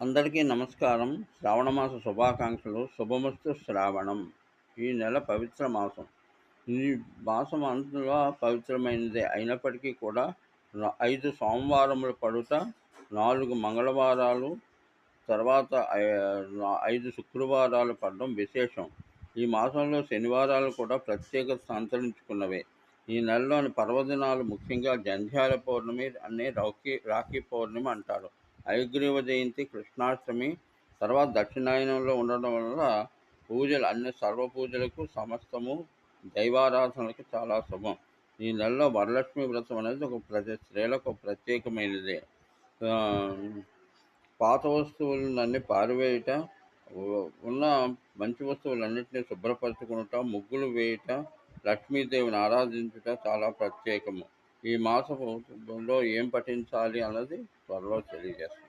అందరికీ నమస్కారం. శ్రావణమాస శుభాకాంక్షలు. శుభమస్తు శ్రావణం. ఈ నెల పవిత్ర మాసం. ఈ మాసం అంతలో పవిత్రమైనదే అయినప్పటికీ కూడా ఐదు సోమవారములు పడుట నాలుగు మంగళవారాలు తర్వాత ఐదు శుక్రవారాలు పడడం విశేషం. ఈ మాసంలో శనివారాలు కూడా ప్రత్యేకత సంతరించుకున్నవే. ఈ నెలలోని పర్వదినాలు ముఖ్యంగా జంధ్యాల పౌర్ణమి అనే రాఖీ రాఖీ పౌర్ణమి అంటారు. హయగ్రీవ జయంతి కృష్ణాష్టమి తర్వాత దక్షిణాయనంలో ఉండడం వల్ల పూజలు అన్ని సర్వ పూజలకు సమస్తము దైవారాధనలకు చాలా శుభం. ఈ నెలలో వరలక్ష్మి వ్రతం అనేది ఒక ప్రతి స్త్రీలకు ప్రత్యేకమైనదే. పాత వస్తువులన్నీ పారివేయట ఉన్న మంచి వస్తువులన్నింటినీ శుభ్రపరచుకునుట ముగ్గులు వేయుట లక్ష్మీదేవిని ఆరాధించుట చాలా ప్రత్యేకము. ఈ మాసంలో ఏం పఠించాలి అన్నది త్వరలో తెలియజేస్తాం.